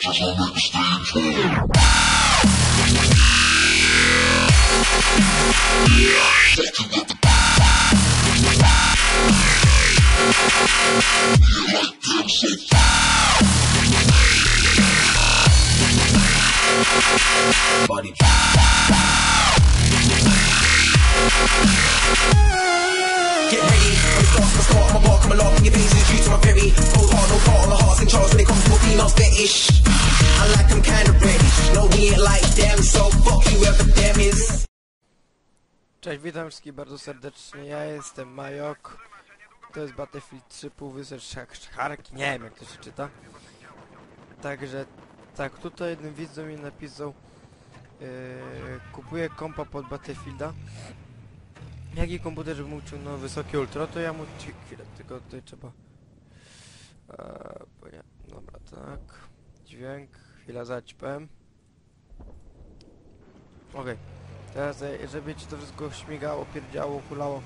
Just wanna make a stage for it. Fuck you with the Yeah, like them so body. Get ready, start lark, and your due to my very Cold heart, no part hearts in when it comes to female's fetish I like them no we ain't like them, so fuck you them is. Cześć, witam wszystkich bardzo serdecznie, ja jestem Majok. To jest Battlefield 3 półwysep Szarki, nie wiem jak to się czyta. Także, tak, tutaj jeden widz do napisał yy, Kupuję kompa pod Battlefielda Jaki komputer, żeby mógł ciągnąć wysokie ultra, to ja mu... ci- Chwilę, tylko tutaj trzeba... Eee, nie, dobra, tak Dźwięk, chwila, zaćpem Okej Teraz, e, żeby ci to wszystko śmigało, pierdziało, hulało,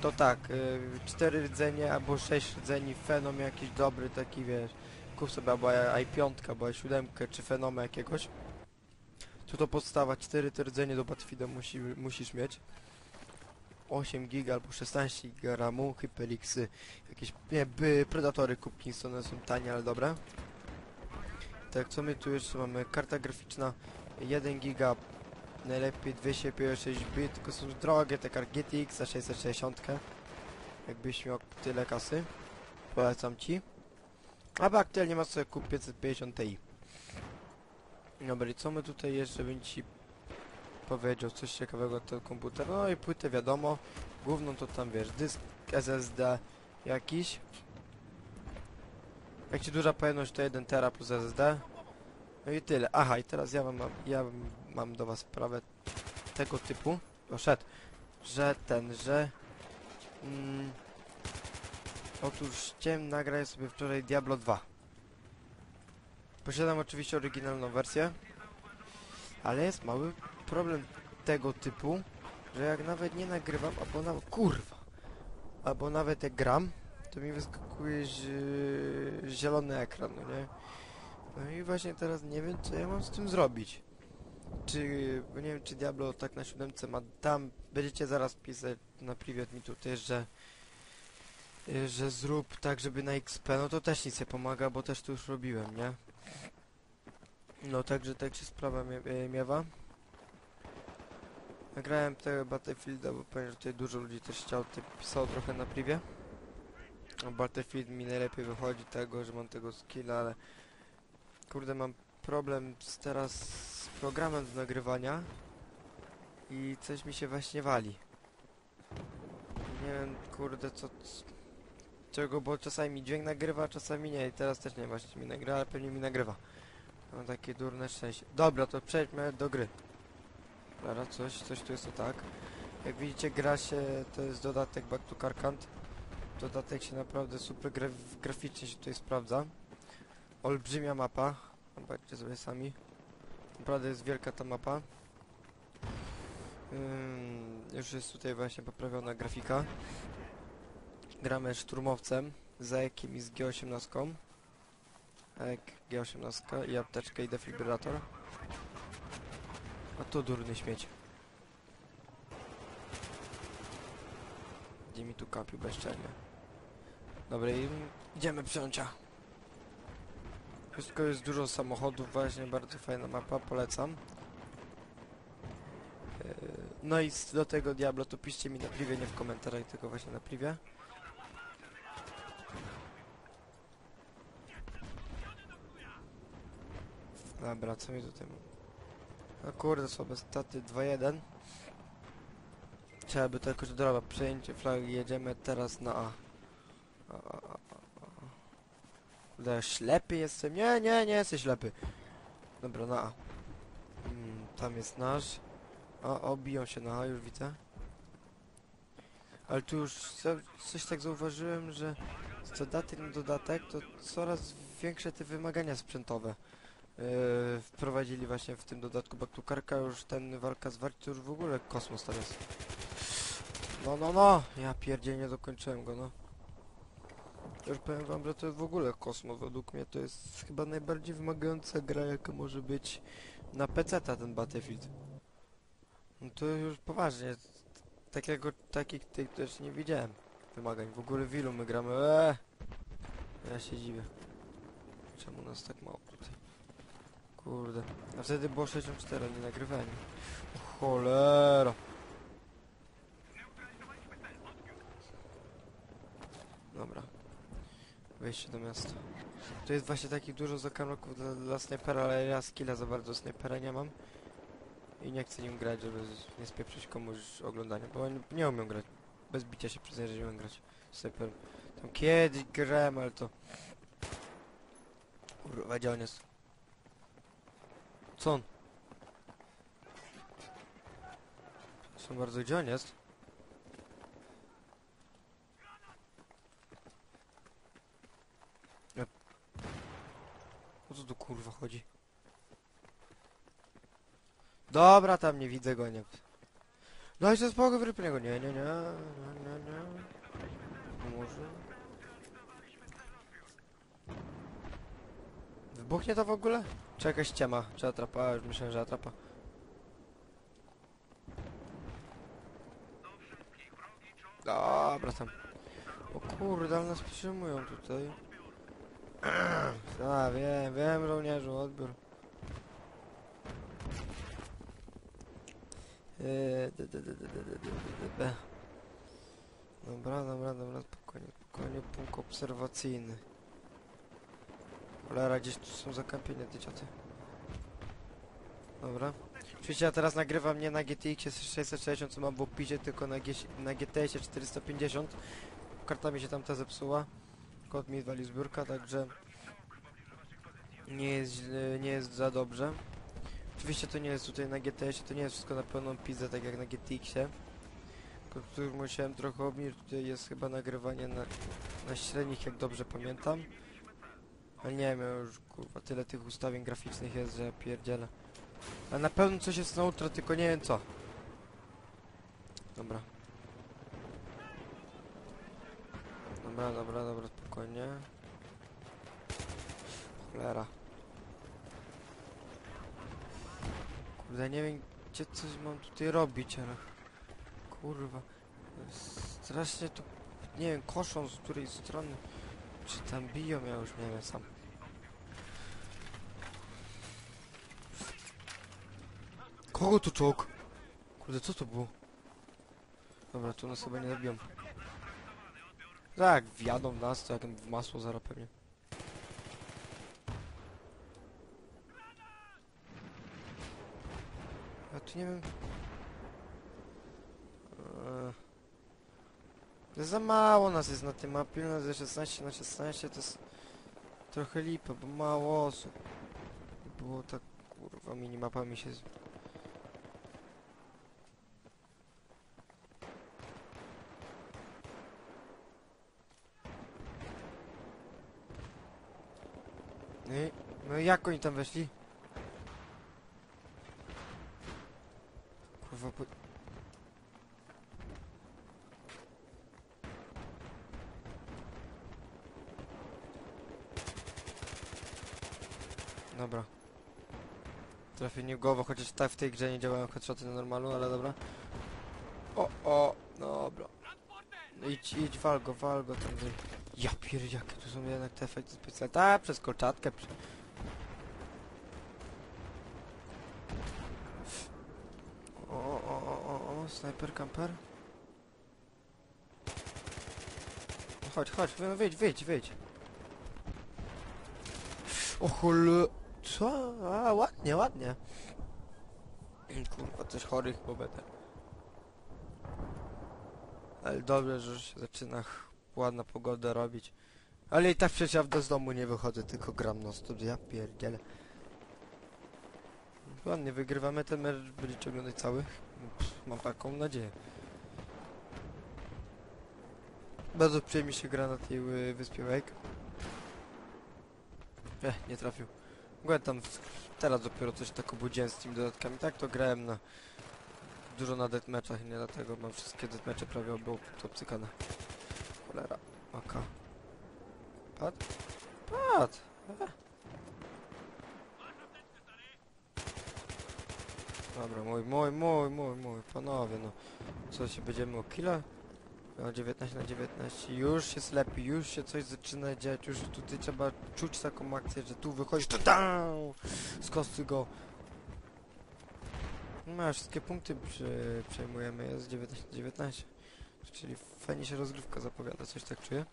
to tak, y, cztery rdzenie albo sześć rdzeni, fenom jakiś dobry, taki wiesz, kup sobie albo i5, albo i7, czy fenoma jakiegoś. Tu to podstawa, cztery te rdzenie do Battlefielda musi, musisz mieć. 8 giga albo 16 giga ramu, Hypelixy, jakieś, nie, by, Predatory kup Kingston, są tanie, ale dobre. Tak, co my tu jeszcze mamy? Karta graficzna 1 giga Najlepiej 256 bit, tylko są drogie te karty GTX za 660 Jakbyś miał tyle kasy Polecam ci Albo aktualnie masz sobie kup 550 Ti Dobra i co my tutaj jeszcze ci powiedział coś ciekawego ten komputer No i płytę wiadomo Główną to tam wiesz, dysk SSD jakiś Jak ci duża pojemność to 1 tera plus SSD no i tyle. Aha, i teraz ja mam, ja mam do was sprawę tego typu. Poszedł, że ten, że... Mm, otóż chciałem nagrać sobie wczoraj Diablo 2. Posiadam oczywiście oryginalną wersję, ale jest mały problem tego typu, że jak nawet nie nagrywam, albo nawet... Kurwa! Albo nawet jak gram, to mi wyskakuje zi- zielony ekran, no nie? No i właśnie teraz nie wiem, co ja mam z tym zrobić. Czy, nie wiem, czy Diablo tak na siódemce ma tam, będziecie zaraz pisać na privet mi tutaj, że że zrób tak, żeby na XP, no to też nic nie pomaga, bo też to już robiłem, nie? No także tak się sprawa mie miewa. Nagrałem tego Battlefielda, bo powiem, że tutaj dużo ludzi też chciał, ty pisało trochę na privie. No, Battlefield mi najlepiej wychodzi tego, że mam tego skilla, ale kurde mam problem z teraz z programem do nagrywania i coś mi się właśnie wali. Nie wiem kurde co czego, bo czasami dźwięk nagrywa, czasami nie i teraz też nie właśnie mi nagrywa, ale pewnie mi nagrywa. Mam takie durne szczęście. Dobra, to przejdźmy do gry. Dobra, coś, coś tu jest o tak. Jak widzicie gra się, to jest dodatek Back to Carcant. Dodatek się naprawdę super graf graficznie się tutaj sprawdza. Olbrzymia mapa. Zobaczcie sobie sami. Naprawdę jest wielka ta mapa. Ym, już jest tutaj właśnie poprawiona grafika. Gramy szturmowcem z Ekiem i z G18. Ek, G18 i apteczkę i defibrylator. A to durny śmieć. Gdzie mi tu kapił bezczelnie. Dobra, i idziemy psiącia. Wszystko jest dużo samochodów, właśnie bardzo fajna mapa, polecam. Yy, No i do tego Diablo to piszcie mi na privie, nie w komentarzach, tylko właśnie na privie. Dobra, co mi tutaj... O kurde, słabe staty 2-1. Trzeba by jakoś droga, przejęcie flagi, jedziemy teraz na A. A, a, a, a, ślepy jestem. Nie, nie, nie jesteś ślepy. Dobra, na A. Mm, tam jest nasz. O, o, biją się na A, już widzę. Ale tu już co- coś tak zauważyłem, że z dodatek na dodatek to coraz większe te wymagania sprzętowe yy, wprowadzili właśnie w tym dodatku Baktukarka już ten walka z warci już w ogóle kosmos jest. No, no, no! Ja pierdzielnie nie dokończyłem go, no. Już powiem wam, że to jest w ogóle kosmos. Według mnie to jest chyba najbardziej wymagająca gra, jaka może być na PC ten Battlefield. No to już poważnie. Takiego, takich tych też nie widziałem wymagań. W ogóle w ilu my gramy? Eee! Ja się dziwię. Czemu nas tak mało tutaj? Kurde. A wtedy było 64, nie nagrywałem. O cholera! Dobra. Wejście do miasta. Tu jest właśnie takich dużo zakamroków dla, dla snajpera, ale ja skilla za bardzo snajpera nie mam. I nie chcę nim grać, żeby nie spieprzyć komuś oglądania, bo nie, nie umiem grać. Bez bicia się przyznaję, że nie umiem grać snajperem. Tam kiedyś grałem, ale to... Kurwa, gdzie on jest? Co on? Są bardzo gdzie on jest? Ja... O co tu kurwa chodzi? Dobra, tam nie widzę go, nie. Daj sobie spokój, wyrypnie go. Nie, nie, nie, nie, nie, nie. No Może... Wybuchnie to w ogóle? Czy jakaś ciema? Czy atrapa? Już myślałem, że atrapa. Dobra, tam. O kurde, ale nas przytrzymują tutaj. A, wiem, wiem żołnierzu, odbiór. Dobra, dobra, dobra, spokojnie, spokojnie, punkt obserwacyjny. Cholera, gdzieś tu są zakampienia te cioty. Dobra. Oczywiście ja teraz nagrywam nie na GTX 660, co mam w opisie, tylko na, G na GTS 450. Karta mi się tam ta zepsuła. Kod mi wali z także nie jest, nie jest za dobrze. Oczywiście to nie jest tutaj na GTS, to nie jest wszystko na pełną pizzę, tak jak na GTX-ie. Już musiałem trochę obniżyć, tutaj jest chyba nagrywanie na, na średnich, jak dobrze pamiętam. Ale nie wiem, ja już kurwa, tyle tych ustawień graficznych jest, że pierdzielę. Ale na pewno coś jest na ultra, tylko nie wiem co. Dobra. Dobra, dobra, dobra, spokojnie. Cholera. Kurde, nie wiem gdzie coś mam tutaj robić, ale... Kurwa. Strasznie tu... Nie wiem, koszą z której strony. Czy tam biją, ja już nie wiem sam. Kogo tu czołg? Kurde, co to było? Dobra, tu nas chyba nie zabiją. Tak, wjadą w nas, to jak w masło zaraz pewnie. Ja tu nie wiem... Eee. To za mało nas jest na tym mapie, nas jest 16 na 16 to jest trochę lipa, bo mało osób. Było tak, kurwa, minimapa mi się... z- No i, no i jak oni tam weszli? Kurwa, po... Dobra. Trafienie w głowę, chociaż tak w tej grze nie działają headshoty na normalu, ale dobra. O, o, dobra. No idź, idź, wal go, wal go tam. Ja pierdzie, jakie tu są jednak te efekty specjalne. Ta, przez kolczatkę. Przy... O, o, o, sniper, camper. No Chodź, chodź, wy- wyjdź, wyjdź, wyjdź. O chole... Co? A, ładnie, ładnie. Kurwa, coś chorych bo. Ale dobrze, że się zaczyna ładna pogoda robić. Ale i tak przecież ja z domu nie wychodzę, tylko gram na studia, ja pierdzielę. Ładnie, wygrywamy ten mecz, będziecie oglądać cały. Mam taką nadzieję. Bardzo przyjemnie się gra na tej y, wyspie Wake. Eh, nie trafił. Byłem tam teraz dopiero coś tak obudziłem z tymi dodatkami. Tak to grałem na dużo na deathmatchach i nie dlatego mam wszystkie deathmatche prawie było to obcykane. Cholera. Aka. Pad? Pad! E. Dobra, mój, mój, mój, mój, mój, panowie, no. Co się będziemy o kilo? No 19 na 19, już jest lepiej, już się coś zaczyna dziać, już tutaj trzeba czuć taką akcję, że tu wychodzi, to down! Z kosty go. No, wszystkie punkty przy, przejmujemy, jest 19 na 19. Czyli fajnie się rozgrywka zapowiada, coś tak czuję.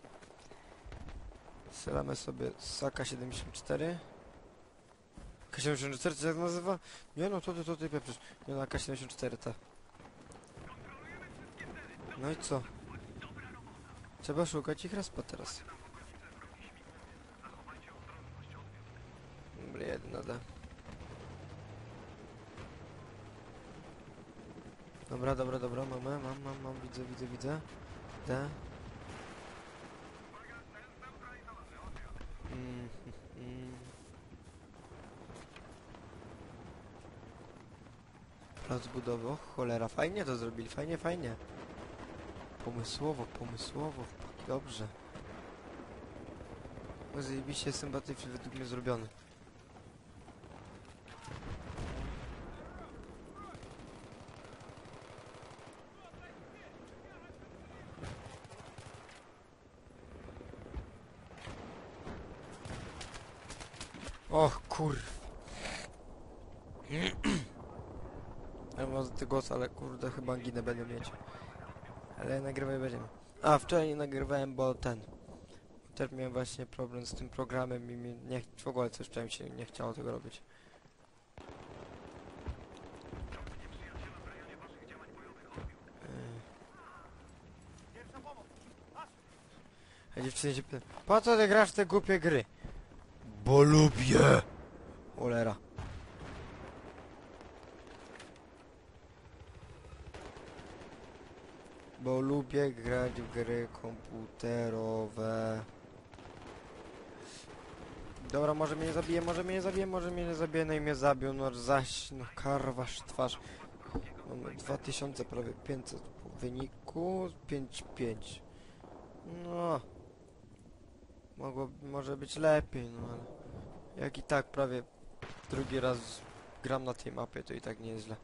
Strzelamy sobie Saka 74. K74, co jak nazywa? Nie no, to ty, to ty pieprzysz. Nie no, K74, ta. No i co? Trzeba szukać ich respa teraz. Jedna da. Dobra, dobra, dobra, mamy, mam, mam, mam, widzę, widzę, widzę. Da. Mm, mm. Plac budowy, o cholera, fajnie to zrobili, fajnie, fajnie. Pomysłowo, pomysłowo, dobrze. No zajebiście jest ten Battlefield według mnie zrobiony. Och kur... Ja mam głos, ale kurde chyba anginę będę mieć. Ale nagrywaj będziemy. A, wczoraj nie nagrywałem, bo ten... Też miałem właśnie problem z tym programem i mi nie, w ogóle coś wczoraj mi się nie chciało tego robić. Yy. A dziewczyny się pytają, po co ty grasz w te głupie gry? Bo lubię! Olera. Lubię grać w gry komputerowe. Dobra, może mnie nie zabije, może mnie nie zabije, może mnie nie zabije, no i mnie zabił, no zaś, no karwasz twarz. Mamy 2000, prawie 500 po wyniku, 5-5. No. Mogło, może być lepiej, no ale... Jak i tak prawie drugi raz gram na tej mapie, to i tak nie jest źle.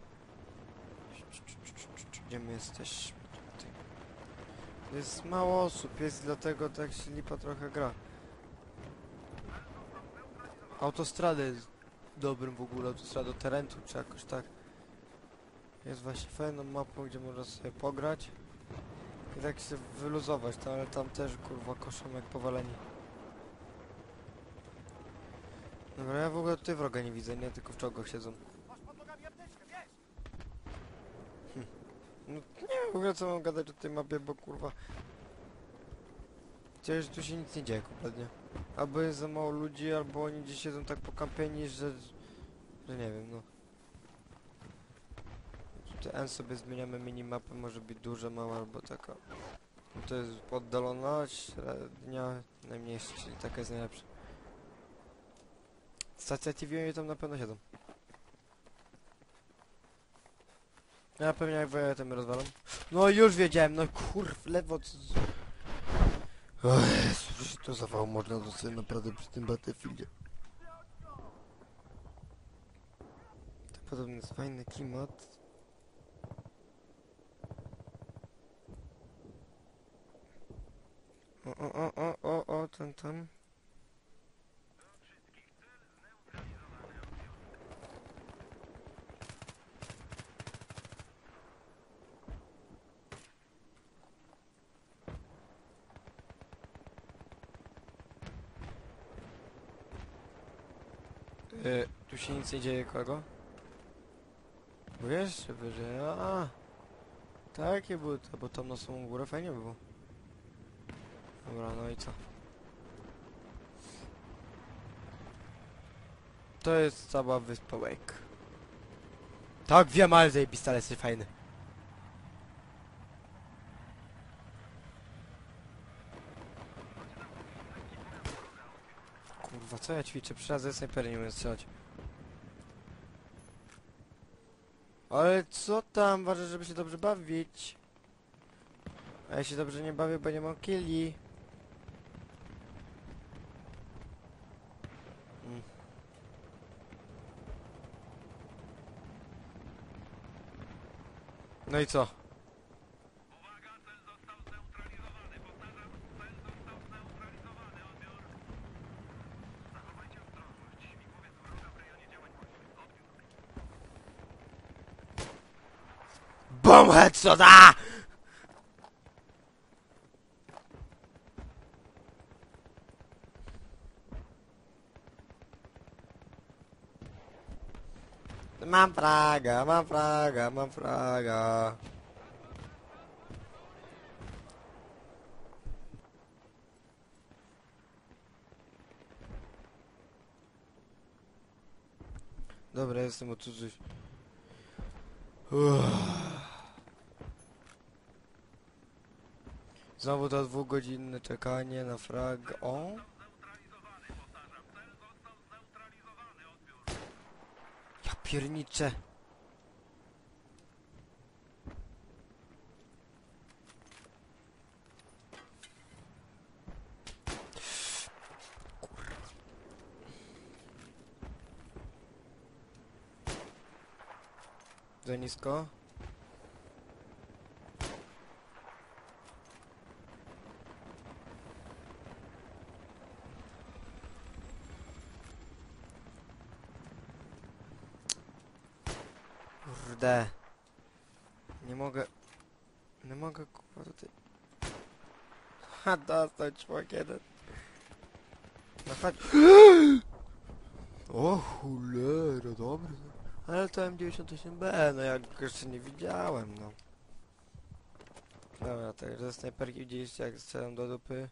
Gdzie my jesteśmy? Jest mało osób, jest dlatego tak się lipa trochę gra. Autostrada jest dobrym w ogóle, autostrada Terentu, czy jakoś tak. Jest właśnie fajną mapą, gdzie można sobie pograć. I tak się wyluzować, to, ale tam też kurwa koszą jak powaleni. Dobra, ja w ogóle tutaj wroga nie widzę, nie? Tylko w czołgach siedzą. No nie wiem w ogóle co mam gadać o tej mapie, bo kurwa... Przecież tu się nic nie dzieje kompletnie. Albo jest za mało ludzi, albo oni gdzieś siedzą tak pokampieni, że... że nie wiem, no. Tutaj N sobie zmieniamy minimapę, może być duża, mała, albo taka. No to jest oddalona, średnia, najmniejsza, czyli taka jest najlepsza. Stacja TV tam na pewno siedzą. Ja pewnie jak wojaję, to rozwalam. No już wiedziałem, no kurw, lewo... c- z- O Jezu, że to zawał można dostać naprawdę przy tym Battlefieldzie. To podobno jest fajny klimat. O, o, o, o, o, o, ten tam. E, tu się nic nie dzieje, kogo? Jeszcze wyżej, a Takie to, bo tam na samą górę fajnie by było. Dobra, no i co? To jest cała wyspa Wake. Tak, wiem, ale zajebista, ale jesteś fajny. Co ja ćwiczę? Przy raz ze nie umiem strzelać. Ale co tam? Ważne, żeby się dobrze bawić. A ja się dobrze nie bawię, bo nie mam killi. Mm. No i co? BOOM HEADSHOT! A! Mam fraga, mam fraga, mam fraga. Dobra, jestem tu coś. Uff. Znowu to dwugodzinne czekanie na frag. O! Ja pierniczę. Za nisko. Kurde. Nie mogę... Nie mogę kurwa tutaj... Ha, dostać człowiek jeden. No chodź. O cholera, dobry. Ale to M98B, no jak jeszcze nie widziałem, no. Dobra, także snajperki widzieliście jak strzelam do dupy.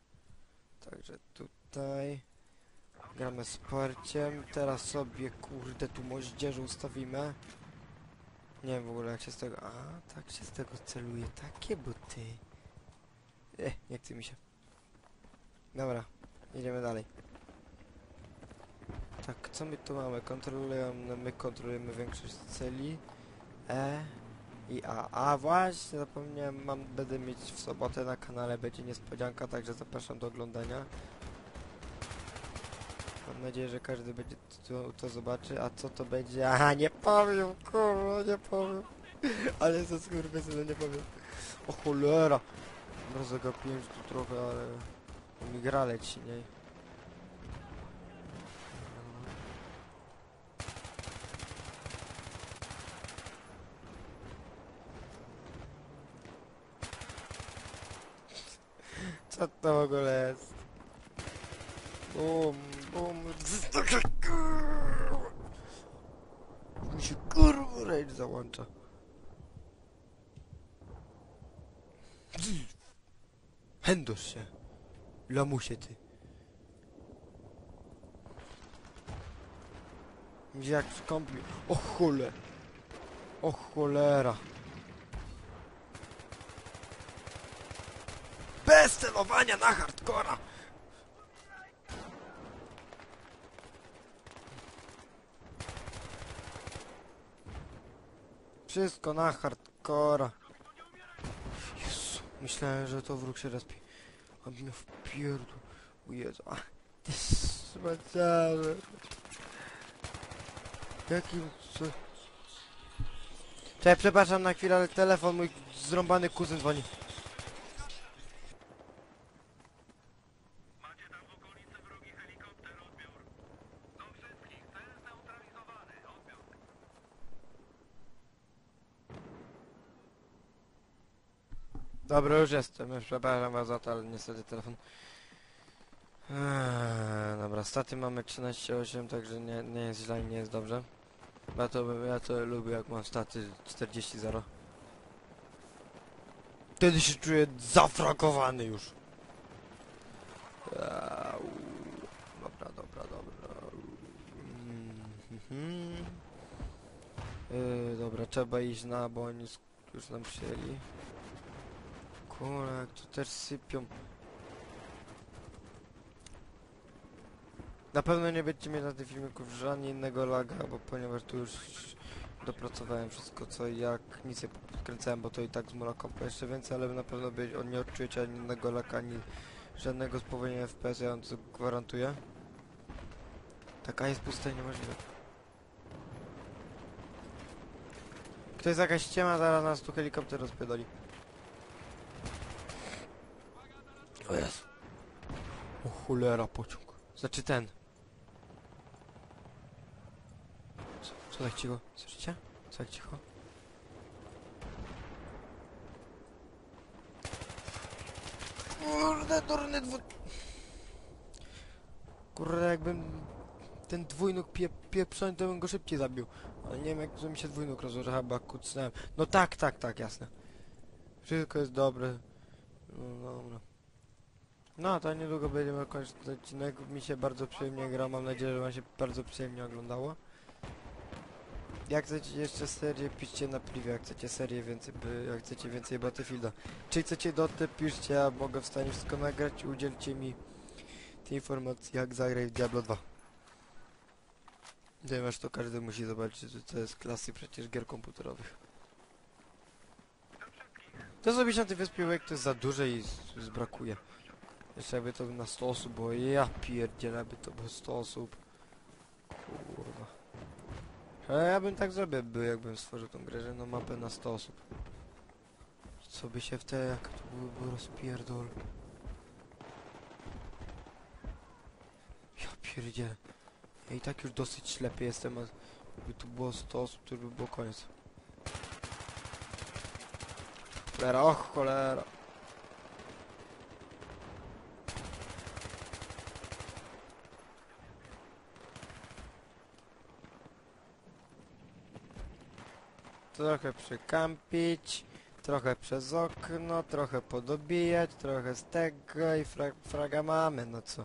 Także tutaj. Gramy z parciem. Teraz sobie, kurde, tu moździerze ustawimy. Nie w ogóle jak się z tego... A, tak się z tego celuje. Takie buty. Eh, nie chce mi się. Dobra, idziemy dalej. Tak, co my tu mamy? Kontrolujemy, my kontrolujemy większość celi. E i A. A właśnie, zapomniałem, mam, będę mieć w sobotę na kanale, będzie niespodzianka, także zapraszam do oglądania. Mam nadzieję, że każdy będzie to, to zobaczy, a co to będzie? Aha, nie powiem, kurwa, nie powiem. Ale co skurwysynu, nie powiem. O cholera! Zagapiłem się tu trochę, ale... Mi gra leci, nie? Co to w ogóle jest? Bum, bum. Mi się kurwa rage załącza. Chędosz się. Lamusie ty. Jak skąpi. O chole. O cholera. Bez celowania na hardcora. Wszystko na hardcora. Jezu, myślałem, że to wróg się respi. A mnie wpierdł. O Jezu, a ty smaciarze. Jakim co... Cześć, przepraszam na chwilę, ale telefon mój zrąbany kuzyn dzwoni. Dobra, już jestem, już przepraszam was za to, ale niestety telefon... Eee, dobra, staty mamy 13,8, także nie, nie jest źle, nie jest dobrze. Ja to, ja to lubię, jak mam staty 40,0. Wtedy się czuję zafrakowany już. Au. Dobra, dobra, dobra. Mm. Yy, dobra, trzeba iść na, bo oni już nam przyjęli. Kurwa, jak tu też sypią. Na pewno nie będziecie mieć na tym filmiku żadnego innego laga, bo ponieważ tu już dopracowałem wszystko co i jak, nic nie podkręcałem, bo to i tak z Murakopa jeszcze więcej, ale na pewno nie odczujecie ani innego laga, ani żadnego spowolnienia FPS, ja wam to gwarantuję. Taka jest pusta i niemożliwe. To jest jakaś ściema, zaraz nas tu helikopter rozpierdoli. O jest. O cholera, pociąg. Znaczy ten. Co, co tak cicho? Słyszycie? Co tak cicho? Kurde, durny dwu... Kurde, jakbym ten dwójnóg pie, pieprzony, to bym go szybciej zabił. Ale nie wiem, jak mi się dwójnóg rozłoży, chyba kucnąłem. No tak, tak, tak, jasne. Wszystko jest dobre. No dobra. No, to niedługo będziemy kończyć ten odcinek. Mi się bardzo przyjemnie gra, mam nadzieję, że wam się bardzo przyjemnie oglądało. Jak chcecie jeszcze serię, piszcie na privie, jak chcecie serię więcej, jak chcecie więcej Battlefielda. Czy chcecie dotę, piszcie, ja mogę w stanie wszystko nagrać, udzielcie mi tej informacji, jak zagrać w Diablo 2. Ponieważ to każdy musi zobaczyć, że to jest klasy przecież gier komputerowych. To zrobić na tej wyspie jak to jest za duże i zbrakuje. Jeszcze jakby to na 100 osób, bo ja pierdzielę, by to było 100 osób. Kurwa. Ja bym tak zrobił, by jakbym stworzył tą grę, że no mapę na 100 osób. Co by się w te, jak to byłoby rozpierdol. Ja pierdzielę. Ja i tak już dosyć ślepy jestem, a gdyby tu było 100 osób, to by było koniec. Cholera, och cholera. Trochę przykampić, trochę przez okno, trochę podobijać, trochę z tego i fra fraga mamy, no co.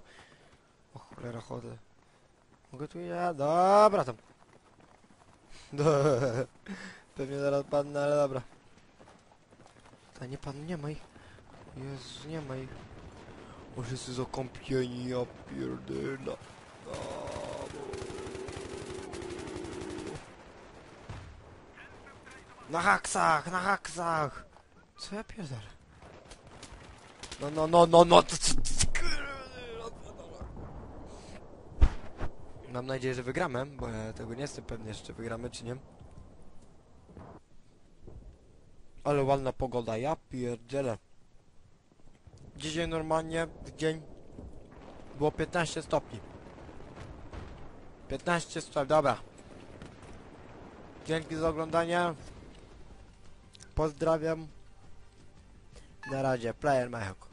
O cholera, chodzę. Mogę tu ja? Dobra tam. Pewnie zaraz padnę, ale dobra. Ta nie pan, nie ma ich. Jezu, nie ma ich. Może się zakąpieni, ja pierdolę. Na haksach, na haksach! Co ja pierdolę? No, no, no, no, no. Mam nadzieję, że wygramy, bo ja tego nie jestem pewny jeszcze, wygramy czy nie. Ale ładna pogoda, ja pierdzielę. Dzisiaj normalnie w dzień było 15 stopni. 15 stopni, dobra. Dzięki za oglądanie. Pozdrawiam. Na razie, Player Mechok.